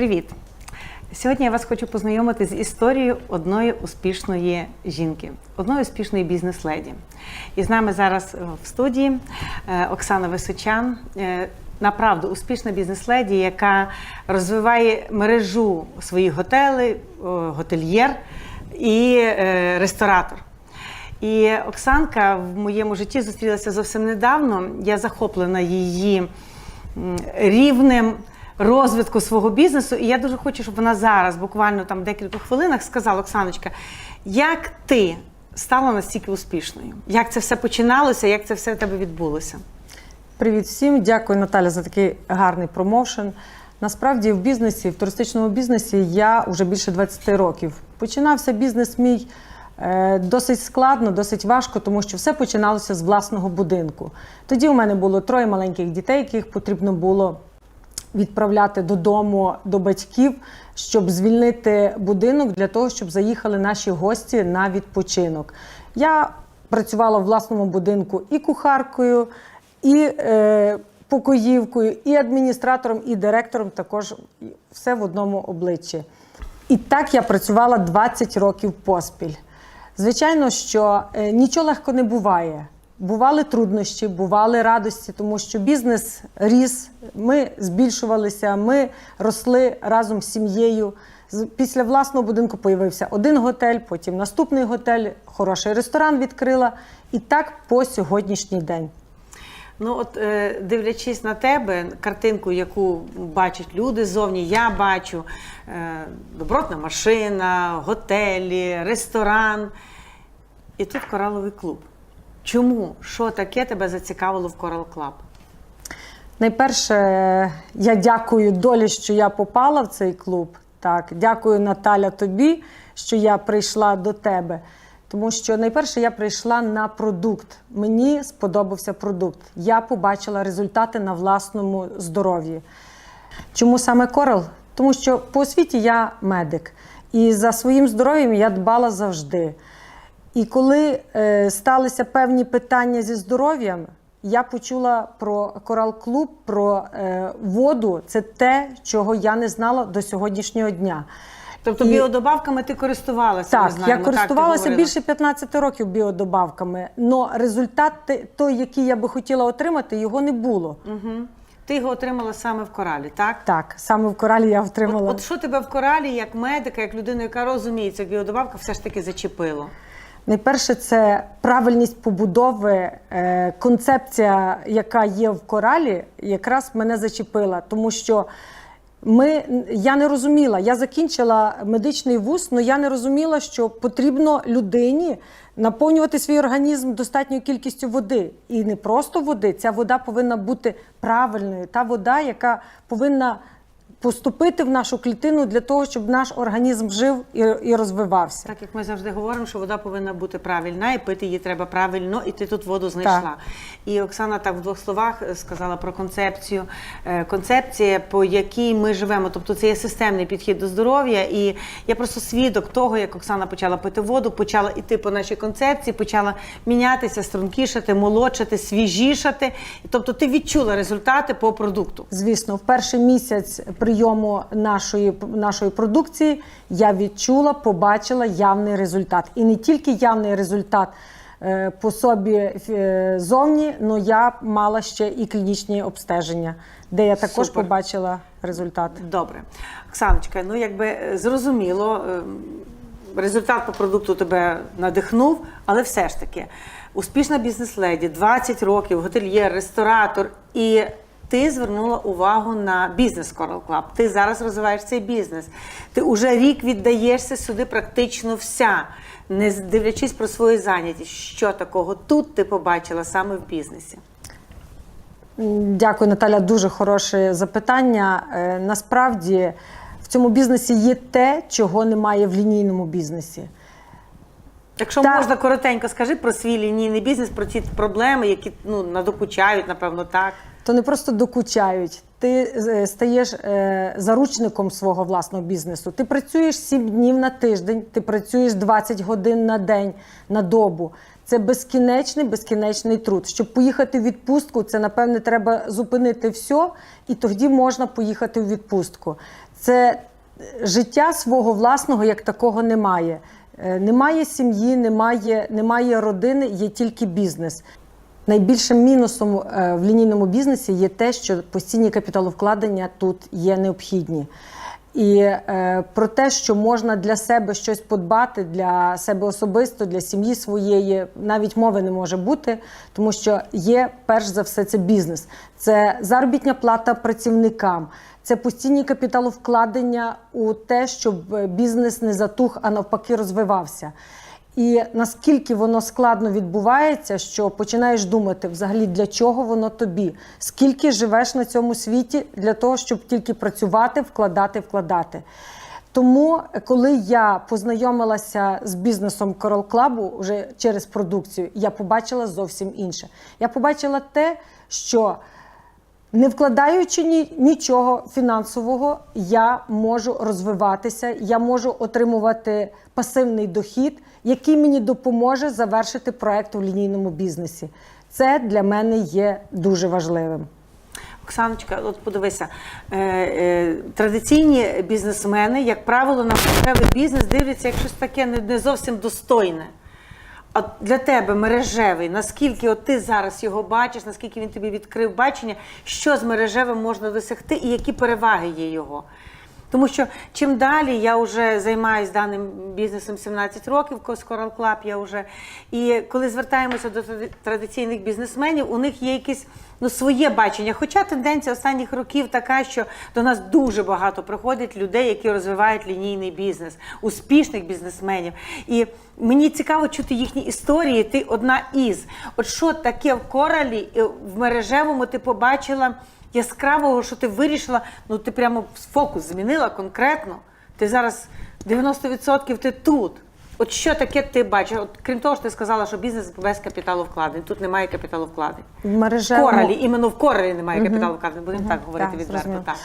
Привіт! Сьогодні я вас хочу познайомити з історією одної успішної жінки, одної успішної бізнес-леді. І з нами зараз е, в студії е, Оксана Височан, е, направду успішна бізнес-леді, яка розвиває мережу своїх готелей, готельєр і ресторатор. І Оксанка в моєму житті зустрілася зовсім недавно. Я захоплена її рівнем розвитку свого бізнесу. І я дуже хочу, щоб вона зараз, буквально там декілька хвилинах, сказала Оксаночка, як ти стала настільки успішною? Як це все починалося? Як це все в тебе відбулося? Привіт всім, дякую Наталя за такий гарний промоушен. Насправді в бізнесі, в туристичному бізнесі я вже більше 20 років. Починався бізнес мій е, досить складно, досить важко, тому що все починалося з власного будинку. Тоді у мене було троє маленьких дітей, яких потрібно було відправляти додому до батьків, щоб звільнити будинок для того, щоб заїхали наші гості на відпочинок. Я працювала в власному будинку і кухаркою, і е, покоївкою, і адміністратором, і директором також все в одному обличчі. І так я працювала 20 років поспіль. Звичайно, що е, нічого легко не буває. Бували труднощі, бували радості, тому що бізнес ріс, ми збільшувалися, ми росли разом з сім'єю. Після власного будинку появився один готель, потім наступний готель, хороший ресторан відкрила. І так по сьогоднішній день. Ну, от е, дивлячись на тебе, картинку, яку бачать люди ззовні, я бачу е, добротна машина, готелі, ресторан. І тут кораловий клуб. Чому? Що таке тебе зацікавило в Coral Club? Найперше, я дякую долі, що я попала в цей клуб. Так, дякую, Наталя, тобі, що я прийшла до тебе. Тому що найперше я прийшла на продукт. Мені сподобався продукт. Я побачила результати на власному здоров'ї. Чому саме Корал? Тому що по освіті я медик, і за своїм здоров'ям я дбала завжди. І коли е, сталися певні питання зі здоров'ям, я почула про Корал Клуб, про е, воду. Це те, чого я не знала до сьогоднішнього дня. Тобто І- біодобавками ти користувалася? ми Так, знаємо, я користувалася говорила. більше 15 років біодобавками, але результат той, який я би хотіла отримати, його не було. Мгм. Ти його отримала саме в коралі, так? Так, саме в коралі я отримала. от що тебе в коралі, як медика, як людину, яка розуміється в біодобавках, все ж таки зачепило? Найперше, це правильність побудови, е, концепція, яка є в коралі, якраз мене зачепила, тому що ми, я не розуміла, я закінчила медичний вуз, але я не розуміла, що потрібно людині наповнювати свій організм достатньою кількістю води. І не просто води, ця вода повинна бути правильною. Та вода, яка повинна поступити в нашу клітину для того, щоб наш організм жив і, і розвивався. Так як ми завжди говоримо, що вода повинна бути правильна, і пити її треба правильно, і ти тут воду знайшла. І Оксана так в двох словах е, сказала про концепцію. Е, Концепція, по якій ми живемо. Тобто це є системний підхід до здоров'я. І я просто свідок того, як Оксана почала пити воду, почала йти по нашій концепції, почала мінятися, стрункішати, молодшати, свіжішати. Тобто ти відчула результати по продукту. Звісно, в перший місяць прийому нашої, нашої продукції я відчула, побачила явний результат. І не тільки явний результат е, по собі е, зовні, але я мала ще і клінічні обстеження, де я також Супер. побачила результат. Добре. Оксаночка, ну якби е, зрозуміло, результат по продукту тебе надихнув, але все ж таки, успішна бізнес-леді, 20 років, готельєр, ресторатор, і ти звернула увагу на бізнес Coral Club. Ти зараз розвиваєш цей бізнес. Ти уже рік віддаєшся сюди практично вся, не дивлячись про свою зайнятість. Що такого тут ти побачила саме в бізнесі? Дякую, Наталя. Дуже хороше запитання. Е, Насправді в цьому бізнесі є те, чого немає в лінійному бізнесі. Якщо Та- можна коротенько, скажи про свій лінійний бізнес, про ті проблеми, які ну надокучають, напевно, так. то не просто докучають. Ти е, стаєш е, заручником свого власного бізнесу. Ти працюєш 7 днів на тиждень, ти працюєш 20 годин на день, на добу. Це безкінечний, безкінечний труд. Щоб поїхати в відпустку, це напевне треба зупинити все, і тоді можна поїхати в відпустку. це життя свого власного як такого немає. Е, Немає сім'ї, немає, немає родини, є тільки бізнес. Найбільшим мінусом е, в лінійному бізнесі є те, що постійні капіталовкладення тут є необхідні. І е, про те, що можна для себе щось подбати, для себе особисто, для сім'ї своєї, навіть мови не може бути, тому що є перш за все це бізнес, це заробітня плата працівникам, це постійні капіталовкладення у те, щоб е, бізнес не затух, а навпаки розвивався. І наскільки воно складно відбувається, що починаєш думати, взагалі для чого воно тобі, скільки живеш на цьому світі для того, щоб тільки працювати, вкладати, вкладати. Тому, коли я познайомилася з бізнесом Coral Club вже через продукцію, я побачила зовсім інше. Я побачила те, що не вкладаючи ні, нічого фінансового, я можу розвиватися, я можу отримувати пасивний дохід, який мені допоможе завершити проект у лінійному бізнесі. Це для мене є дуже важливим. Оксаночка, от подивися, е, е, традиційні бізнесмени, як правило, на мережевий бізнес дивляться як щось таке не, не зовсім достойне. А для тебе мережевий, наскільки от ти зараз його бачиш, наскільки він тобі відкрив бачення, що з мережевим можна досягти і які переваги є його? Тому що чим далі я вже займаюся даним бізнесом 17 років, Coral Club я вже. І коли звертаємося до традиційних бізнесменів, у них є якесь ну, своє бачення. Хоча тенденція останніх років така, що до нас дуже багато приходять людей, які розвивають лінійний бізнес, успішних бізнесменів. І мені цікаво чути їхні історії. Ти одна із. От що таке в коралі е, в мережевому ти побачила? Яскравого, що ти вирішила, ну ти прямо фокус змінила конкретно. Ти зараз 90% ти тут. От що таке ти бачиш? От крім того, що ти сказала, що бізнес без капіталу вкладень. Тут немає капіталу вкладень. В мережевому- коралі, іменно в коралі немає капіталу вкладень. Будемо так говорити Так, відверто. Так.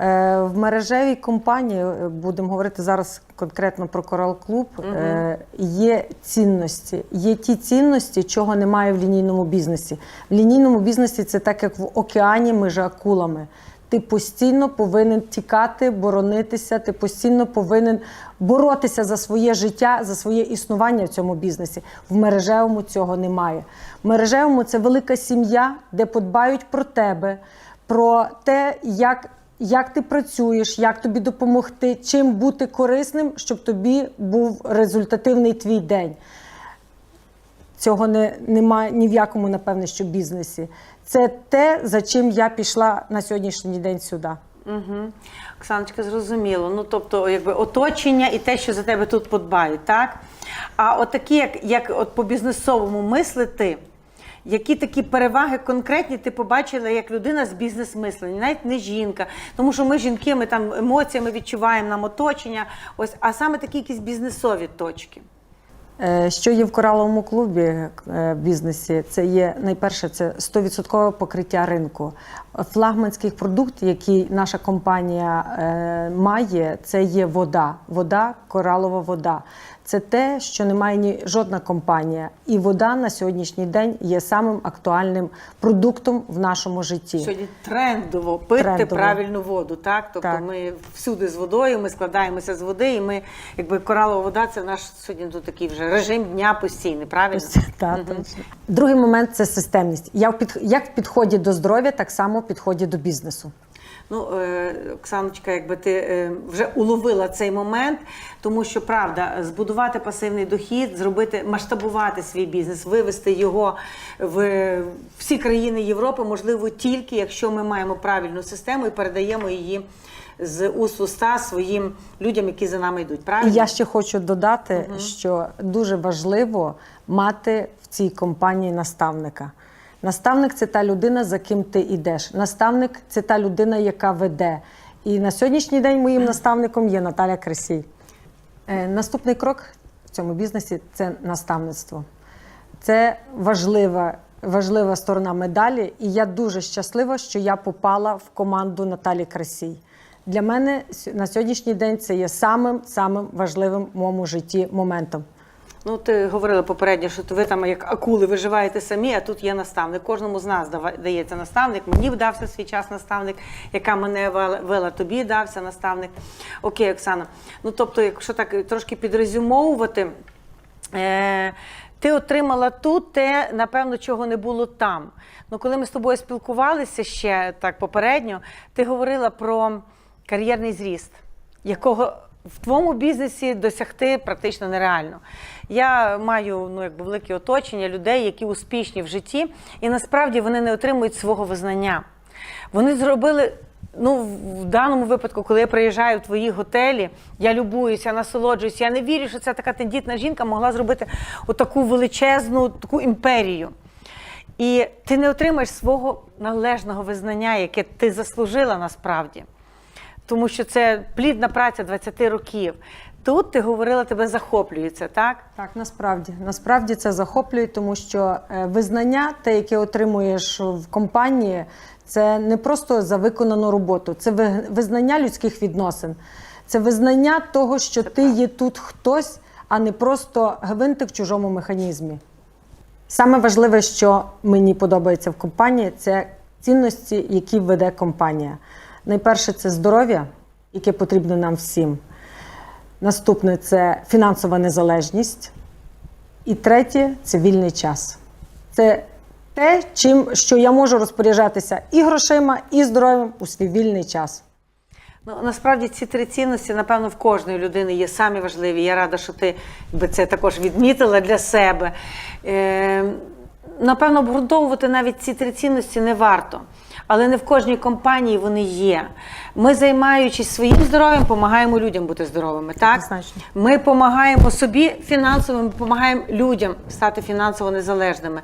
Е, В мережевій компанії, е, будемо говорити зараз конкретно про Coral Club, е, є цінності. Є ті цінності, чого немає в лінійному бізнесі. В лінійному бізнесі це так, як в океані між акулами. Ти постійно повинен тікати, боронитися, ти постійно повинен боротися за своє життя, за своє існування в цьому бізнесі. В мережевому цього немає. В мережевому це велика сім'я, де подбають про тебе, про те, як, як ти працюєш, як тобі допомогти, чим бути корисним, щоб тобі був результативний твій день. Цього не, немає ні в якому, напевне, що бізнесі. Це те, за чим я пішла на сьогоднішній день сюди. Угу. Оксаночка, зрозуміло. Ну, тобто, якби оточення і те, що за тебе тут подбають, так? А от такі, як, як от по бізнесовому мислити, які такі переваги конкретні ти побачила як людина з бізнес-мислення, навіть не жінка. Тому що ми жінки, ми там емоціями відчуваємо нам оточення, ось, а саме такі якісь бізнесові точки. Е, Що є в кораловому клубі е, бізнесі? Це є найперше, це 100% покриття ринку. Флагманський продукт, який наша компанія е, має, це є вода. Вода, коралова вода. Це те, що не має ні жодна компанія. І вода на сьогоднішній день є самим актуальним продуктом в нашому житті. Сьогодні трендово пити Трендово. правильну воду. Так, тобто Так. ми всюди з водою, ми складаємося з води, і ми, якби коралова вода, це наш сьогодні тут такий вже режим дня постійний, правильно? Так, точно. Другий момент це системність. Я в під, як в підході до здоров'я, так само в підході до бізнесу. Ну, е, Оксаночка, якби ти е, вже уловила цей момент, тому що правда, збудувати пасивний дохід, зробити, масштабувати свій бізнес, вивести його в всі країни Європи, можливо, тільки якщо ми маємо правильну систему і передаємо її з уст уста своїм людям, які за нами йдуть. Правильно? І я ще хочу додати, що дуже важливо мати в цій компанії наставника. Наставник це та людина, за ким ти йдеш. Наставник це та людина, яка веде. І на сьогоднішній день моїм наставником є Наталя Кресій. Е, Наступний крок в цьому бізнесі це наставництво. Це важлива, важлива сторона медалі, і я дуже щаслива, що я попала в команду Наталі Красій. Для мене на сьогоднішній день це є самим самим важливим в моєму житті моментом. Ну, ти говорила попередньо, що ви там як акули виживаєте самі, а тут є наставник. Кожному з нас дається наставник. Мені вдався свій час наставник, яка мене вела, тобі дався наставник. Окей, Оксана. Ну тобто, якщо так трошки підрезюмовувати, е, ти отримала тут те, напевно, чого не було там. Ну, коли ми з тобою спілкувалися ще так попередньо, ти говорила про кар'єрний зріст, якого в твоєму бізнесі досягти практично нереально. Я маю ну, якби, велике оточення людей, які успішні в житті, і насправді вони не отримують свого визнання. Вони зробили. Ну, в даному випадку, коли я приїжджаю в твої готелі, я любуюся, насолоджуюся. Я не вірю, що ця така тендітна жінка могла зробити отаку величезну таку імперію. І ти не отримаєш свого належного визнання, яке ти заслужила насправді. Тому що це плідна праця 20 років. Тут ти говорила, тебе захоплюється, так? Так, насправді насправді це захоплює, тому що е, визнання, те, яке отримуєш в компанії, це не просто за виконану роботу, це визнання людських відносин, це визнання того, що ти є тут хтось, а не просто гвинтик в чужому механізмі. Саме важливе, що мені подобається в компанії, це цінності, які веде компанія. Найперше це здоров'я, яке потрібно нам всім. Наступне це фінансова незалежність. І третє це вільний час. Це те, чим що я можу розпоряджатися і грошима, і здоров'ям у свій вільний час. Ну, насправді ці три цінності, напевно, в кожної людини є самі важливі. Я рада, що ти це також відмітила для себе. Е, напевно, обґрунтовувати навіть ці три цінності не варто. Але не в кожній компанії вони є. Ми, займаючись своїм здоров'ям, допомагаємо людям бути здоровими. Так? Однозначно. Ми допомагаємо собі фінансово, ми допомагаємо людям стати фінансово незалежними.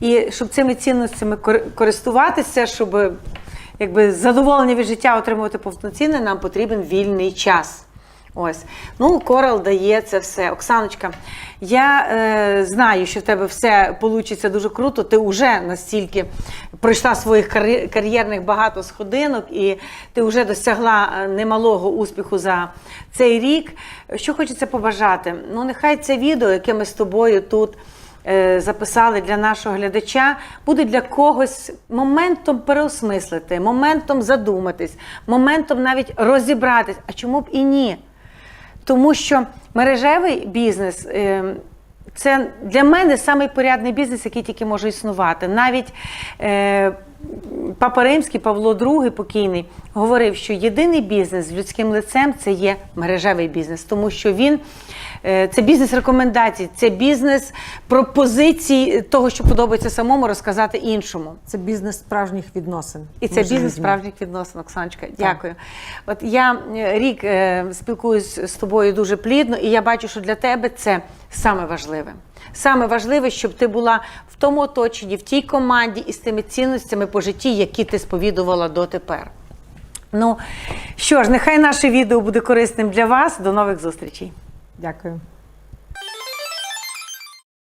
І щоб цими цінностями кор- користуватися, щоб якби задоволення від життя отримувати повноцінне, нам потрібен вільний час. Ось. Ну, Корал дає це все. Оксаночка, я е, знаю, що в тебе все вийде дуже круто. Ти вже настільки пройшла своїх кар'є- кар'єрних багато сходинок, і ти вже досягла е, немалого успіху за цей рік. Що хочеться побажати? Ну, нехай це відео, яке ми з тобою тут е, записали для нашого глядача, буде для когось моментом переосмислити, моментом задуматись, моментом навіть розібратись. А чому б і ні? Тому що мережевий бізнес е, це для мене самий порядний бізнес, який тільки може існувати. Навіть е, Папа Римський Павло II покійний говорив, що єдиний бізнес з людським лицем це є мережевий бізнес, тому що він це бізнес рекомендацій, це бізнес пропозицій того, що подобається самому, розказати іншому. Це бізнес справжніх відносин. І це бізнес людьми. справжніх відносин, Оксаночка. Дякую. От я е, рік е, спілкуюсь з тобою дуже плідно, і я бачу, що для тебе це саме важливе. Саме важливе, щоб ти була в тому оточенні, в тій команді і з тими цінностями по житті, які ти сповідувала дотепер. Ну що ж, нехай наше відео буде корисним для вас. До нових зустрічей. Дякую.